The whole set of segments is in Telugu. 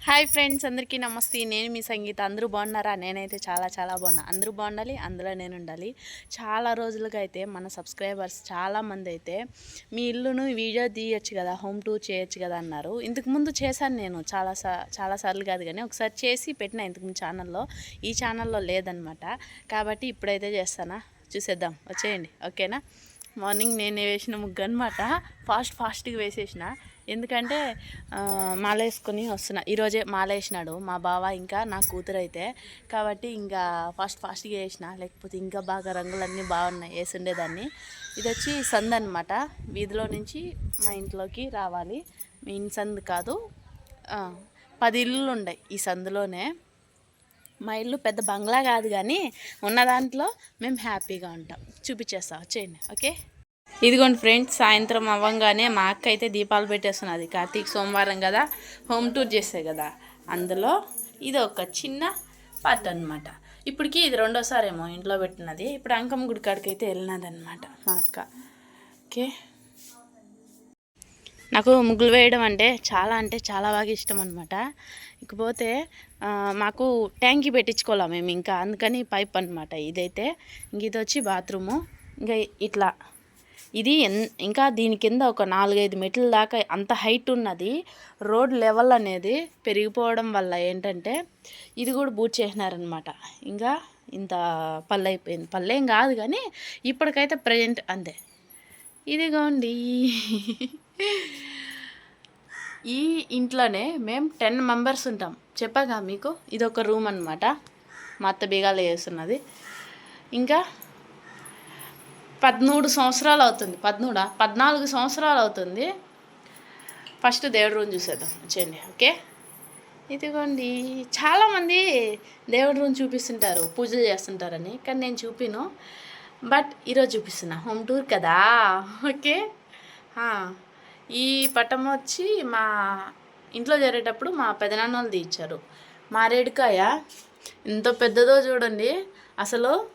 హాయ్ ఫ్రెండ్స్ అందరికీ నమస్తే. నేను మీ సంగీత. అందరూ బాగున్నారా? నేనైతే చాలా చాలా బాగున్నా. అందరూ బాగుండాలి అందులో నేను ఉండాలి. చాలా రోజులుగా అయితే మన సబ్స్క్రైబర్స్ చాలా మంది అయితే మీ ఇల్లును వీడియో తీయచ్చు కదా హోమ్ టూర్ చేయొచ్చు కదా అన్నారు. ఇంతకు ముందు చేశాను నేను చాలా సా చాలా సార్లు కాదు కానీ ఒకసారి చేసి పెట్టిన ఇంతకు ముందు ఛానల్లో. ఈ ఛానల్లో లేదనమాట కాబట్టి ఇప్పుడైతే చేస్తానా? చూసేద్దాం. వచ్చేయండి. ఓకేనా? మార్నింగ్ నేను వేసిన ముగ్గు అనమాట ఫాస్ట్ ఫాస్ట్గా వేసేసిన. ఎందుకంటే మాల వేసుకొని వస్తున్నా. ఈరోజే మాల వేసినాడు మా బావ ఇంకా నా కూతురు అయితే కాబట్టి ఇంకా ఫాస్ట్ ఫాస్ట్గా వేసిన. లేకపోతే ఇంకా బాగా రంగులన్నీ బాగున్నాయి వేసుండేదాన్ని. ఇది వచ్చి సంద్ అనమాట వీధిలో నుంచి మా ఇంట్లోకి రావాలి. మీ సంద్ కాదు. పది ఇల్లులు ఉన్నాయి ఈ సందులోనే. మా ఇల్లు పెద్ద బంగ్లా కాదు కానీ ఉన్న దాంట్లో మేము హ్యాపీగా ఉంటాం. చూపించేస్తా వచ్చేయండి ఓకే? ఇదిగోండి ఫ్రెండ్స్ సాయంత్రం అవ్వంగానే మా అక్క అయితే దీపాలు పెట్టేస్తున్నది. కార్తీక సోమవారం కదా హోమ్ టూర్ చేస్తాయి కదా. అందులో ఇది ఒక చిన్న పార్ట్ అనమాట ఇప్పటికి ఇది రెండోసారేమో ఇంట్లో పెట్టినది. ఇప్పుడు అంకమ్మ గుడి కాడికి అయితే వెళ్ళినది అనమాట మా అక్క. ఓకే? నాకు ముగ్గులు వేయడం అంటే చాలా అంటే చాలా బాగా ఇష్టం అనమాట ఇకపోతే మాకు ట్యాంకీ పెట్టించుకోవాలా మేము ఇంకా. అందుకని పైప్ అనమాట ఇదైతే. ఇంక ఇది వచ్చి బాత్రూము. ఇంకా ఇట్లా. ఇది ఎన్ ఇంకా దీని కింద ఒక నాలుగైదు మెట్ల దాకా అంత హైట్ ఉన్నది. రోడ్ లెవెల్ అనేది పెరిగిపోవడం వల్ల ఏంటంటే ఇది కూడా బూట్ చేసినారనమాట ఇంకా ఇంత పల్లె అయిపోయింది. పల్లెం కాదు కానీ ఇప్పటికైతే ప్రజెంట్ అంతే. ఇదిగోండి. ఈ ఇంట్లోనే మేము టెన్ మెంబర్స్ ఉంటాం. చెప్పాగా మీకు? ఇది ఒక రూమ్ అనమాట మా అత్త బీగాలు వేస్తున్నది ఇంకా పదమూడు సంవత్సరాలు అవుతుంది. పదమూడా? పద్నాలుగు సంవత్సరాలు అవుతుంది. ఫస్ట్ దేవుడి రూమ్ చూసేద్దాం. వచ్చేయండి. ఓకే? ఇదిగోండి. చాలామంది దేవుడి రూమ్ చూపిస్తుంటారు. పూజలు చేస్తుంటారని. కానీ నేను చూపిను. బట్ ఈరోజు చూపిస్తున్నా. హోమ్ టూర్ కదా. ఓకే? ఈ పటం వచ్చి మా ఇంట్లో జరిగేటప్పుడు మా పెదనాన్న వాళ్ళు తీయించారు మారేడుకాయ ఎంత పెద్దదో చూడండి. అసలు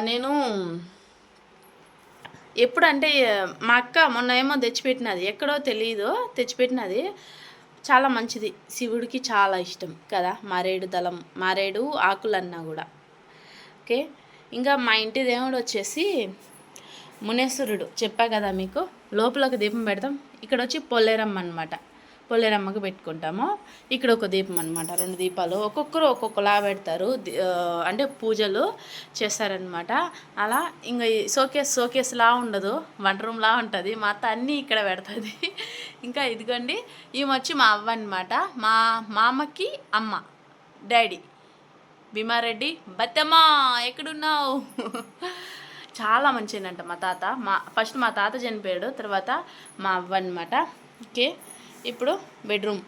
నేను నేను ఎప్పుడంటే మా అక్క మొన్న ఏమో తెచ్చిపెట్టినది. ఎక్కడో తెలియదు తెచ్చిపెట్టినది. చాలా మంచిది. శివుడికి చాలా ఇష్టం కదా మారేడు దళం మారేడు ఆకులన్నా కూడా. ఓకే? ఇంకా మా ఇంటి దేవుడు వచ్చేసి మునేశ్వరుడు చెప్పా కదా మీకు? లోపల ఒక దీపం పెడతాం. ఇక్కడ వచ్చి పొల్లేరమ్మ అనమాట పొల్లేరమ్మకు పెట్టుకుంటాము. ఇక్కడ ఒక దీపం అనమాట రెండు దీపాలు. ఒక్కొక్కరు ఒక్కొక్కలా పెడతారు. అంటే పూజలు చేస్తారనమాట అలా ఇంకా ఈ షోకేస్ షోకేస్ ఉండదు. వంట రూమ్ లా ఉంటుంది. మా అత్త అన్నీ ఇక్కడ పెడుతుంది. ఇంకా ఇదిగోండి. ఈమె వచ్చి మా అవ్వ అనమాట మా మామకి అమ్మ. డాడీ. భీమారెడ్డి. బత్తమ్మ ఎక్కడున్నావు? చాలా మంచిదంట మా తాత. మా ఫస్ట్ మా తాత చనిపోయాడు తర్వాత మా అవ్వ అనమాట ఓకే? ఇప్పుడు బెడ్రూమ్.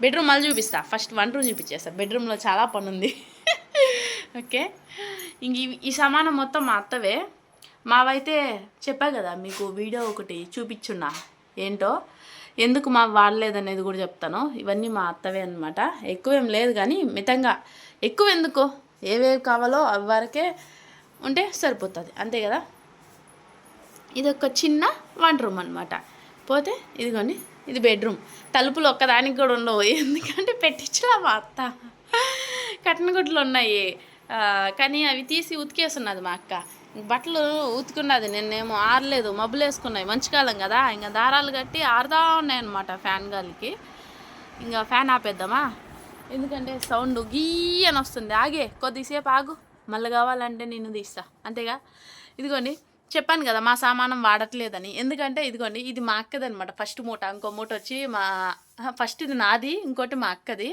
బెడ్రూమ్ మళ్ళీ చూపిస్తా. ఫస్ట్ వన్ రూమ్ చూపించేస్తా. బెడ్రూమ్లో చాలా పని ఉంది ఓకే? ఇంక ఈ- ఈ సమానం మొత్తం మా అత్తవే. మావైతే చెప్పా కదా మీకు వీడియో ఒకటి చూపించున్నా. ఏంటో? ఎందుకు మా వాడలేదనేది కూడా చెప్తాను. ఇవన్నీ మా అత్తవే అనమాట ఎక్కువేం లేదు కానీ మితంగా. ఎక్కువ ఎందుకు ఏవేవి కావాలో అవి వరకే ఉంటే సరిపోతుంది. అంతే కదా? ఇది ఒక చిన్న వంట రూమ్ అనమాట పోతే ఇదిగోండి ఇది బెడ్రూమ్ తలుపులు ఒక్కదానికి కూడా ఉండవు. ఎందుకంటే పెట్టించలా మా అత్త. కట్టిన గుడ్లు ఉన్నాయి. కానీ అవి తీసి ఉతికేస్తున్నది మా అక్క. బట్టలు ఉతుకున్నది. నిన్నేమో ఆరలేదు. మబ్బులు వేసుకున్నాయి. మంచి కాలం కదా. ఇంకా దారాలు కట్టి ఆరుదా ఉన్నాయన్నమాట ఫ్యాన్ గాలికి. ఇంకా ఫ్యాన్ ఆపేద్దామా? ఎందుకంటే సౌండ్ గీ అని వస్తుంది. ఆగే కొద్దిసేపు ఆగు. మళ్ళీ కావాలంటే నేను తీస్తా. అంతేగా? ఇదిగోండి చెప్పాను కదా మా సామానం వాడట్లేదని. ఎందుకంటే ఇదిగోండి ఇది మా అక్కది అనమాట ఫస్ట్ మూట ఇంకో మూట వచ్చి మా ఫస్ట్ ఇది నాది ఇంకోటి మా అక్కది.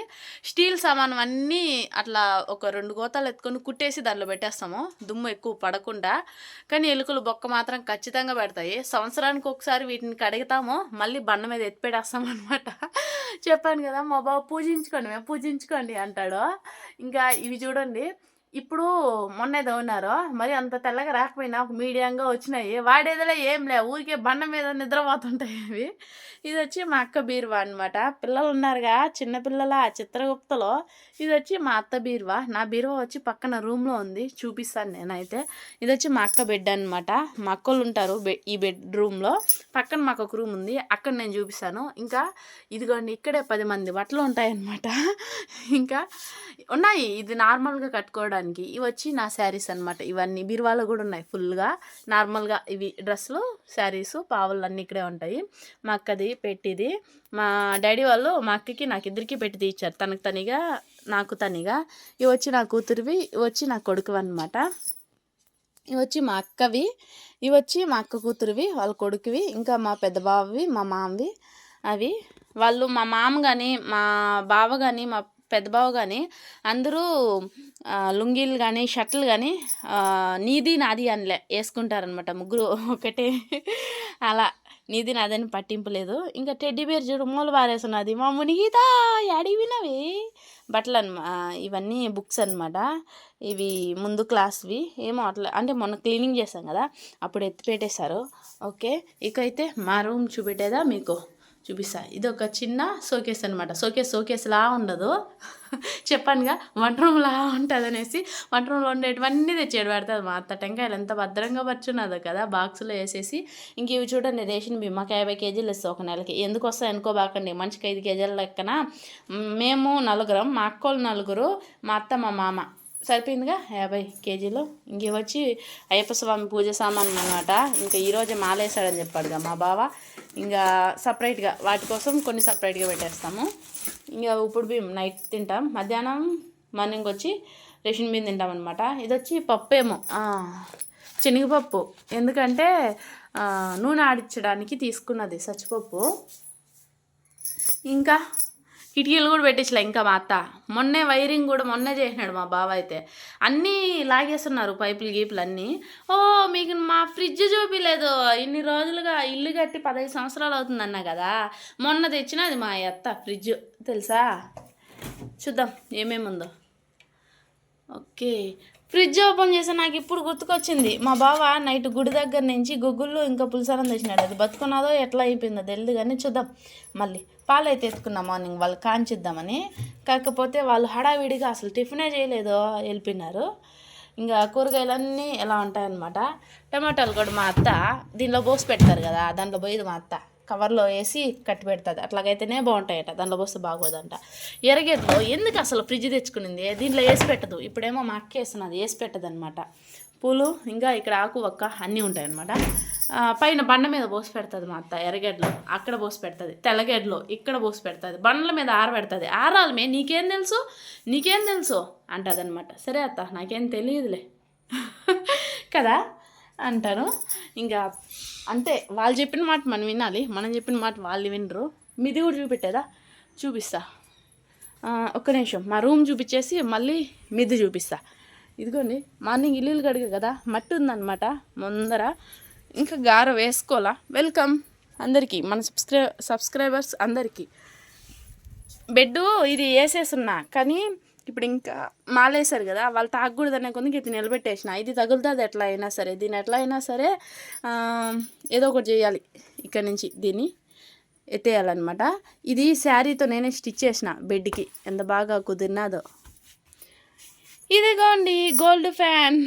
స్టీల్ సామానం అన్నీ అట్లా ఒక రెండు గోతాలు ఎత్తుకొని కుట్టేసి దానిలో పెట్టేస్తాము. దుమ్ము ఎక్కువ పడకుండా. కానీ ఎలుకలు బొక్క మాత్రం ఖచ్చితంగా పెడతాయి. సంవత్సరానికి ఒకసారి వీటిని కడుగుతాము. మళ్ళీ బండ మీద ఎత్తిపెడేస్తాం అనమాట చెప్పాను కదా మా బాబు పూజించుకోండి మేము పూజించుకోండి అంటాడు. ఇంకా ఇవి చూడండి. ఇప్పుడు మొన్న ఏదో ఉన్నారు మరి అంత తెల్లగా రాకపోయినా ఒక మీడియంగా వచ్చినాయి. వాడేదిలే ఏం లే ఊరికే బండ మీద నిద్రపోతుంటాయి అవి. ఇది వచ్చి మా అక్క బీరువా అనమాట పిల్లలు ఉన్నారుగా చిన్నపిల్లల చిత్రగుప్తలో. ఇది వచ్చి మా అత్త బీరువా. నా బీరువా వచ్చి పక్కన రూమ్లో ఉంది చూపిస్తాను నేనైతే. ఇది వచ్చి మా అక్క బెడ్ అనమాట మా అక్కలు ఉంటారు బె ఈ బెడ్రూమ్లో పక్కన మాకు ఒక రూమ్ ఉంది అక్కడ నేను చూపిస్తాను. ఇంకా ఇదిగోండి ఇక్కడే పది మంది బట్టలు ఉంటాయన్నమాట. ఇంకా ఉన్నాయి. ఇది నార్మల్గా కట్టుకోవడానికి. ఇవి వచ్చి నా శారీస్ అనమాట ఇవన్నీ బీరువాలో కూడా ఉన్నాయి ఫుల్గా. నార్మల్గా ఇవి డ్రెస్సులు శారీస్ పావులు అన్నీ ఇక్కడే ఉంటాయి. మా అక్కది పెట్టిది. మా డాడీ వాళ్ళు మా అక్కకి నాకు ఇద్దరికి పెట్టి ఇచ్చారు తనకు తనిగా నాకు తనిగా. ఇవి వచ్చి నా కూతురివి ఇవి వచ్చి నా కొడుకు అనమాట ఇవి వచ్చి మా అక్కవి ఇవి వచ్చి మా అక్క కూతురువి వాళ్ళ కొడుకువి ఇంకా మా పెద్ద బావవి మా మామవి అవి. వాళ్ళు మా మామ కానీ మా బావ కానీ మా పెద్ద బావ కానీ అందరూ లుంగీలు కానీ షర్ట్లు కానీ నీది నాది అనిలే వేసుకుంటారనమాట ముగ్గురు ఒకటే. అలా నీది నాదని పట్టింపు లేదు. ఇంకా టెడ్డీ బేర్ చూడు మూల పారేస్తున్నది మా మునిగితా అడిగినవి బట్టలు అనమా ఇవన్నీ బుక్స్ అనమాట ఇవి ముందు క్లాస్వి. ఏమో అట్లా అంటే మొన్న క్లీనింగ్ చేశాం కదా అప్పుడు ఎత్తి పెట్టేశారు ఓకే ఇకైతే మా రూమ్ చూపెట్టేదా మీకు? చూపిస్తా. ఇది ఒక చిన్న షోకేస్ అనమాట షోకేస్ సోకేస్లా ఉండదు. చెప్పానుగా వంట రూమ్లా ఉంటుంది అనేసి వంట రూమ్లో ఉండేటివన్నీ తెచ్చేడు పెడుతుంది మా అత్త టెంకాయలు ఎంత భద్రంగా పరుచున్నదో కదా బాక్స్లో వేసేసి ఇంక ఇవి చూడండి రేషన్ బియ్యం మాకు యాభై కేజీలు ఇస్తాం ఒక నెలకి. ఎందుకు వస్తాయి అనుకోబాకండి. మనిషికి ఐదు కేజీల లెక్కన మేము నలుగురం మా అక్కోళ్ళు నలుగురు మా అత్త మా మామ. సరిపోయిందిగా? యాభై కేజీలు. ఇంక వచ్చి అయ్యప్ప స్వామి పూజ సామాన్ అనమాట ఇంకా ఈరోజే మాలేసాడని చెప్పాడుగా మా బావ. ఇంకా సపరేట్గా వాటి కోసం కొన్ని సపరేట్గా పెట్టేస్తాము. ఇంకా ఇప్పుడు బియ్యం నైట్ తింటాం. మధ్యాహ్నం మార్నింగ్ వచ్చి రేషన్ బియ్యం తింటాం అనమాట ఇది వచ్చి పప్పు ఏమో శనగపప్పు. ఎందుకంటే నూనె ఆడించడానికి తీసుకున్నది సచ్చిపప్పు. ఇంకా కిటికీలు కూడా పెట్టించలే ఇంకా మా అత్త. మొన్నే వైరింగ్ కూడా మొన్నే చేసినాడు మా బావ అయితే. అన్నీ లాగేస్తున్నారు పైపులు గీపులు అన్నీ. ఓ మీకు మా ఫ్రిడ్జ్ చూపిలేదు. ఇన్ని రోజులుగా ఇల్లు కట్టి పదహైదు సంవత్సరాలు అవుతుందన్నా కదా. మొన్న తెచ్చినది మా అత్త ఫ్రిడ్జ్. తెలుసా? చూద్దాం ఏమేమి ఉందో ఓకే. ఫ్రిడ్జ్ ఓపెన్ చేస్తే నాకు ఇప్పుడు గుర్తుకొచ్చింది. మా బావ నైట్ గుడి దగ్గర నుంచి గుగ్గుల్లో ఇంకా పులిసారం తెచ్చినాడు. అది బతుకున్నదో ఎట్లా అయిపోయిందో తెలియదు కానీ చూద్దాం. మళ్ళీ పాలు అయితే ఎత్తుకున్నాం మార్నింగ్ వాళ్ళు కాంచిద్దామని. కాకపోతే వాళ్ళు హడావిడిగా అసలు టిఫినే చేయలేదో వెళ్ళిపోయినారు. ఇంకా కూరగాయలన్నీ ఎలా ఉంటాయన్నమాట. టమాటాలు కూడా మా అత్త దీనిలో పోసి పెడతారు కదా దాంట్లో పోయేది మా అత్త. కవర్లో వేసి కట్టి పెడుతుంది. అట్లాగైతేనే బాగుంటాయట. దాంట్లో పోస్తే బాగోదంట. ఎరగేట్లో ఎందుకు అసలు ఫ్రిడ్జ్ తెచ్చుకునింది? దీంట్లో వేసి పెట్టదు. ఇప్పుడేమో మా అక్క వేస్తున్నది. వేసి పెట్టదు అనమాట పూలు ఇంకా ఇక్కడ ఆకు ఒక్క అన్నీ ఉంటాయన్నమాట. పైన బండ మీద పోసి పెడుతుంది మా అత్త ఎర్రగడ్డలో అక్కడ పోసి పెడుతుంది. తెల్లగడ్డలో ఇక్కడ పోసి పెడుతుంది. బండ్ల మీద ఆరబెడుతుంది. ఆరాలమే. నీకేం తెలుసు? నీకేం తెలుసు? అంటదనమాట సరే అత్త నాకేం తెలియదులే. కదా? అంటారు. ఇంకా అంతే వాళ్ళు చెప్పిన మాట మనం వినాలి. మనం చెప్పిన మాట వాళ్ళు వినరు. మీది కూడా చూపెట్టేదా? చూపిస్తా. ఒక్క నిమిషం. మా రూమ్ చూపించేసి మళ్ళీ మిద్ది చూపిస్తా. ఇదిగోండి మార్నింగ్ ఇల్లు కడిగా కదా మట్టి ఉందన్నమాట ముందర. ఇంకా గార వేసుకోవాలా? వెల్కమ్ అందరికీ మన సబ్స్క్రై సబ్స్క్రైబర్స్ అందరికీ. బెడ్ ఇది వేసేస్తున్నా కానీ ఇప్పుడు ఇంకా మాలేశారు కదా వాళ్ళు తాగకూడదు అనే కొందుకు ఇది నిలబెట్టేసిన. ఇది తగులుతుంది ఎట్లా అయినా సరే దీని ఎట్లా అయినా సరే ఏదో ఒకటి చేయాలి ఇక్కడ నుంచి దీన్ని ఎత్తేయాలన్నమాట. ఇది శారీతో నేనే స్టిచ్ చేసిన బెడ్కి ఎంత బాగా కుదిరినాదో. ఇదిగోండి గోల్డ్ ఫ్యాన్.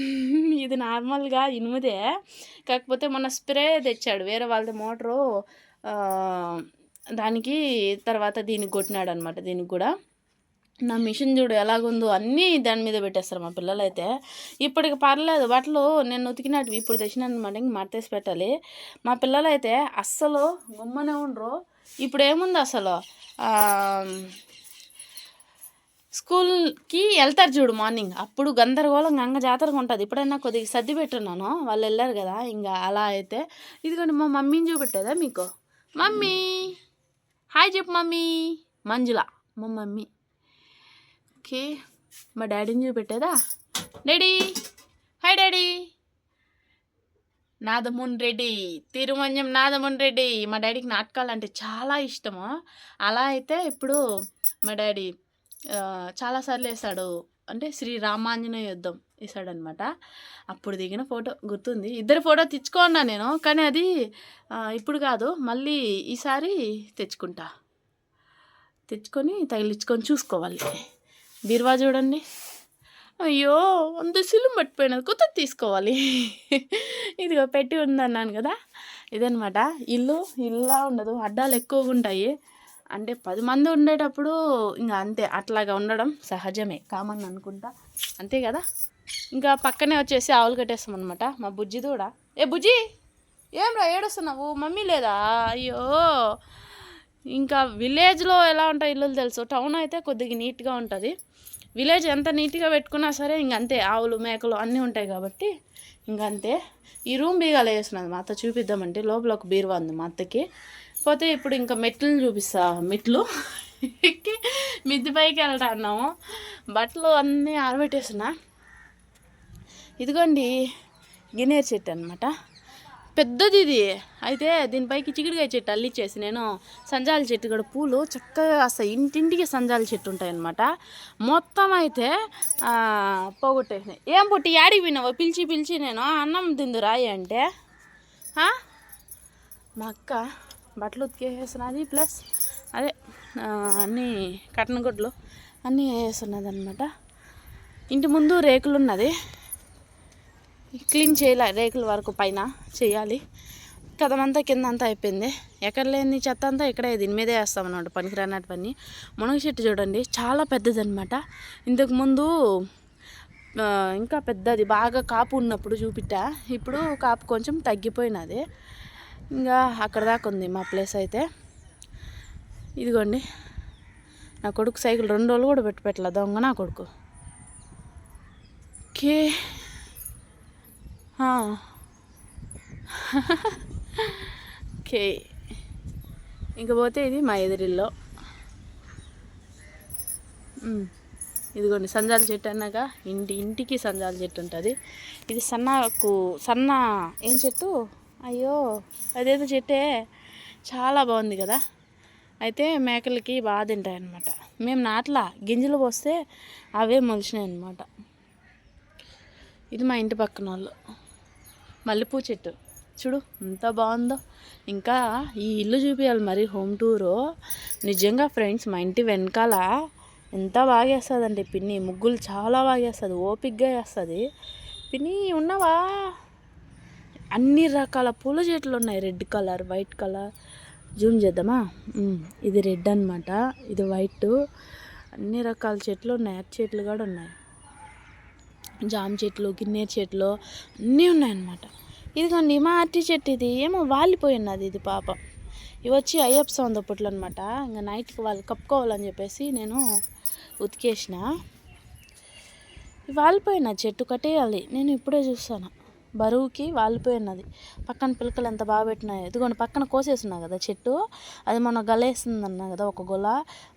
ఇది నార్మల్గా ఇనుముదే కాకపోతే మొన్న స్ప్రే తెచ్చాడు వేరే వాళ్ళది మోటరు దానికి తర్వాత దీనికి కొట్టినాడు అనమాట దీనికి కూడా. నా మిషన్ చూడు ఎలాగుందో అన్నీ దాని మీద పెట్టేస్తారు మా పిల్లలు అయితే ఇప్పటికి పర్లేదు బట్టలు నేను ఉతికినట్టు ఇప్పుడు తెచ్చినమాట ఇంక మడతేసి పెట్టాలి. మా పిల్లలు అయితే అస్సలు గుమ్మనే ఉండరు. ఇప్పుడు ఏముంది అసలు? స్కూల్కి వెళ్తారు చూడు మార్నింగ్. అప్పుడు గందరగోళం గంగ జాతరగా ఉంటుంది. ఇప్పుడైనా కొద్దిగా సర్ది పెట్టున్నాను. వాళ్ళు వెళ్ళారు కదా ఇంకా అలా అయితే. ఇదిగోండి మా మమ్మీని చూపెట్టేదా మీకు? మమ్మీ! హాయ్ చెప్పు మమ్మీ! మంజుల మా మమ్మీ. ఓకే మా డాడీని చూపెట్టేదా? Daddy hi daddy. Nadamun Reddy తిరుమంజం Nadamun Reddy. మా డాడీకి నాటకాలు అంటే చాలా ఇష్టము. అలా అయితే ఇప్పుడు మా డాడీ చాలాసార్లు వేసాడు. అంటే శ్రీ రామాంజనేయ యుద్ధం వేసాడనమాట. అప్పుడు దిగిన ఫోటో గుర్తుంది. ఇద్దరు ఫోటో తెచ్చుకున్నా నేను కానీ అది ఇప్పుడు కాదు. మళ్ళీ ఈసారి తెచ్చుకుంటా. తెచ్చుకొని తగిలించుకొని చూసుకోవాలి. బీరువా చూడండి. అయ్యో అంత సిలుం పట్టిపోయినది. కొత్తది తీసుకోవాలి. ఇదిగో పెట్టి ఉందన్నాను కదా. ఇదనమాట ఇల్లు ఇల్లా ఉండదు. అడ్డాలు ఎక్కువగా ఉంటాయి. అంటే పది మంది ఉండేటప్పుడు ఇంకా అంతే అట్లాగా ఉండడం సహజమే. కామన్ అనుకుంటా. అంతే కదా? ఇంకా పక్కనే వచ్చేసి ఆవులు కట్టేస్తాం అనమాట మా బుజ్జి కూడా ఏ బుజ్జి! ఏం రా ఏడుస్తున్నావు? మమ్మీ లేదా? అయ్యో! ఇంకా విలేజ్లో ఎలా ఉంటాయి ఇల్లులు తెలుసు? టౌన్ అయితే కొద్దిగా నీట్గా ఉంటుంది. విలేజ్ ఎంత నీట్గా పెట్టుకున్నా సరే ఇంకంతే ఆవులు మేకలు అన్నీ ఉంటాయి కాబట్టి ఇంక అంతే ఈ రూమ్ బీగాలు వేసినది మా అత్త చూపిద్దామంటే లోపల ఒక బీరువా ఉంది మా అత్తకి. పోతే ఇప్పుడు ఇంకా మెట్లను చూపిస్తా మెట్లు. ఎక్కి మిద్ది పైకి వెళ్తా అన్నాము. బట్టలు అన్నీ ఆరబెట్టేసిన ఇదిగోండి గినేర్ చెట్టు అనమాట పెద్దది ఇది. అయితే దీనిపైకి చిగుడుగాయ చెట్టు అల్లిచ్చేసి నేను సంజాల చెట్టు కూడా పూలు చక్కగా అసలు ఇంటింటికి సంజాల చెట్టు ఉంటాయన్నమాట. మొత్తం అయితే పోగొట్టేసినాయి. ఏం పుట్టి యాడికి పోయినావు? పిలిచి పిలిచి నేను అన్నం తిందు రాయి అంటే. మా అక్క బట్టలు ఉతికేసేసినది ప్లస్ అదే అన్నీ కట్టన గుడ్లు అన్నీ వేస్తున్నది అనమాట ఇంటి ముందు రేకులు ఉన్నది క్లీన్ చేయాలి రేకుల వరకు పైన చేయాలి. కదమంతా కింద అంతా అయిపోయింది. ఎక్కడ లేని చెత్త అంతా ఇక్కడే దీని మీదే వేస్తాం అనమాట పనికిరానటువన్నీ మునగ చెట్టు చూడండి. చాలా పెద్దది అనమాట ఇంతకుముందు ఇంకా పెద్దది బాగా కాపు ఉన్నప్పుడు చూపిట్టా. ఇప్పుడు కాపు కొంచెం తగ్గిపోయినది. ఇంకా అక్కడ దాకా ఉంది మా ప్లేస్ అయితే. ఇదిగోండి. నా కొడుకు సైకిల్ రెండు రోజులు కూడా పెట్టి పెట్టలే దొంగ నా కొడుకు. ఓకే. ఓకే. ఇంకపోతే ఇది మా ఎదురిల్లో. ఇదిగోండి సంజాల చెట్టు అన్నాక ఇంటి ఇంటికి సంజాల చెట్టు ఉంటుంది. ఇది సన్నకు సన్న ఏం చెట్టు? అయ్యో అదేదో చెట్టే. చాలా బాగుంది కదా. అయితే మేకలకి బాగా తింటాయి అన్నమాట మేము నాట్లా గింజలు పోస్తే అవే మొలిచినాయి అన్నమాట ఇది మా ఇంటి పక్కన వాళ్ళు మల్లెపూ చెట్టు. చూడు ఎంత బాగుందో. ఇంకా ఈ ఇల్లు చూపించాలి మరి హోమ్ టూరు. నిజంగా ఫ్రెండ్స్ మా ఇంటి వెనకాల ఎంత బాగా వేస్తుందండి పిన్ని ముగ్గులు చాలా బాగా వేస్తుంది ఓపిక్గా వేస్తుంది. పిన్ని ఉన్నావా? అన్ని రకాల పూల చెట్లు ఉన్నాయి. Red colour white colour. Zoom చేద్దామా? ఇది రెడ్ అన్నమాట. ఇది వైట్. అన్ని రకాల చెట్లు ఉన్నాయి. అరటి చెట్లు కూడా ఉన్నాయి. జామ చెట్లు గిన్నెర చెట్లు అన్నీ ఉన్నాయన్నమాట. ఇదిగోండి మా అరటి చెట్టు ఇది. ఏమో వాలిపోయి ఉన్నది ఇది పాపం. ఇవి వచ్చి అయ్యప్ప స్వామి దుప్పట్లు అనమాట ఇంకా నైట్కి వాళ్ళు కప్పుకోవాలని చెప్పేసి నేను ఉతికేసిన. వాలిపోయిన చెట్టు కట్టేయాలి. నేను ఇప్పుడే చూస్తాను. బరువుకి వాలిపోయినది పక్కన పిలకలు ఎంత బాగా పెట్టినాయి. ఇదిగోండి పక్కన కోసేస్తున్నా కదా చెట్టు. అది మన గలేస్తుంది అన్నా కదా ఒక గొల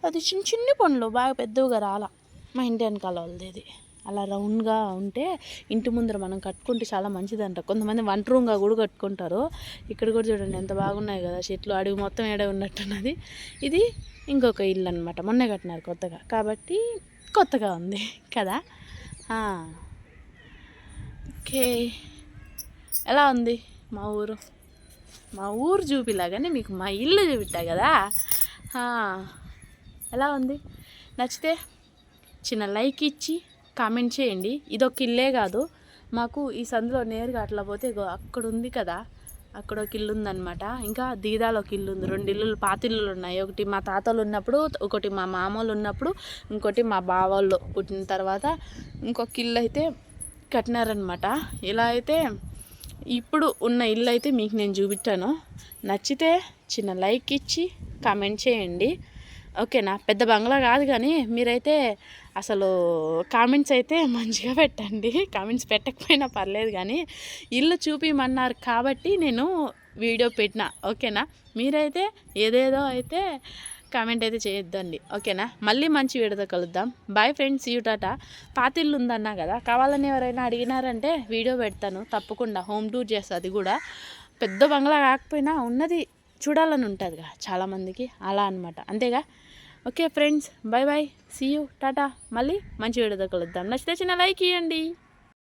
అది చిన్న చిన్ని పండ్లు బాగా పెద్దవిగా రాల. మా ఇంటి వెనకాల వాళ్ళది ఇది. అలా రౌండ్గా ఉంటే ఇంటి ముందర మనం కట్టుకుంటే చాలా మంచిదంట. కొంతమంది వంట రూమ్గా కూడా కట్టుకుంటారు. ఇక్కడ కూడా చూడండి ఎంత బాగున్నాయి కదా చెట్లు. అడవి మొత్తం ఏడే ఉన్నట్టున్నది. ఇది ఇంకొక ఇల్లు అనమాట మొన్నే కట్టినారు కొత్తగా. కాబట్టి కొత్తగా ఉంది కదా? ఓకే. ఎలా ఉంది మా ఊరు? మా ఊరు చూపిలాగానే మీకు మా ఇల్లు చూపిట్టా కదా? ఎలా ఉంది? నచ్చితే చిన్న లైక్ ఇచ్చి కామెంట్ చేయండి. ఇదొక ఇల్లే కాదు. మాకు ఈ సందులో నేరుగా అట్లా పోతే అక్కడ ఉంది కదా. అక్కడ ఒక ఇల్లు ఉందనమాట ఇంకా దీదాలో ఒక ఇల్లు ఉంది. రెండు ఇల్లులు పాత ఇల్లులు ఉన్నాయి. ఒకటి మా తాతలు ఉన్నప్పుడు ఒకటి మా మామూలు ఉన్నప్పుడు ఇంకోటి మా బావాళ్ళు పుట్టిన తర్వాత ఇంకొక ఇల్లు అయితే కట్టినారనమాట ఇలా అయితే ఇప్పుడు ఉన్న ఇల్లు అయితే మీకు నేను చూపించాను నచ్చితే చిన్న లైక్ ఇచ్చి కామెంట్ చేయండి. ఓకేనా? పెద్ద బంగ్లా కాదు కానీ మీరైతే అసలు కామెంట్స్ అయితే మంచిగా పెట్టండి. కామెంట్స్ పెట్టకపోయినా పర్లేదు కానీ ఇల్లు చూపిమన్నారు కాబట్టి నేను వీడియో పెట్టిన. ఓకేనా? మీరైతే ఏదేదో అయితే కామెంట్ అయితే చేయొద్దండి. ఓకేనా? మళ్ళీ మంచి వీడియోతో కలుద్దాం. బాయ్ ఫ్రెండ్స్ యూ టాటా పాతిల్లు ఉందన్నా కదా? కావాలని ఎవరైనా అడిగినారంటే వీడియో పెడతాను. తప్పకుండా హోమ్ టూర్ చేస్తా. అది కూడా పెద్ద బంగ్లా కాకపోయినా ఉన్నది చూడాలని ఉంటుందిగా చాలామందికి. అలా అనమాట అంతేగా? Okay friends bye bye see you Tata మళ్ళీ మంచి వీడియోతో కలుద్దాం. నచ్చితే చిన్న లైక్ ఇవ్వండి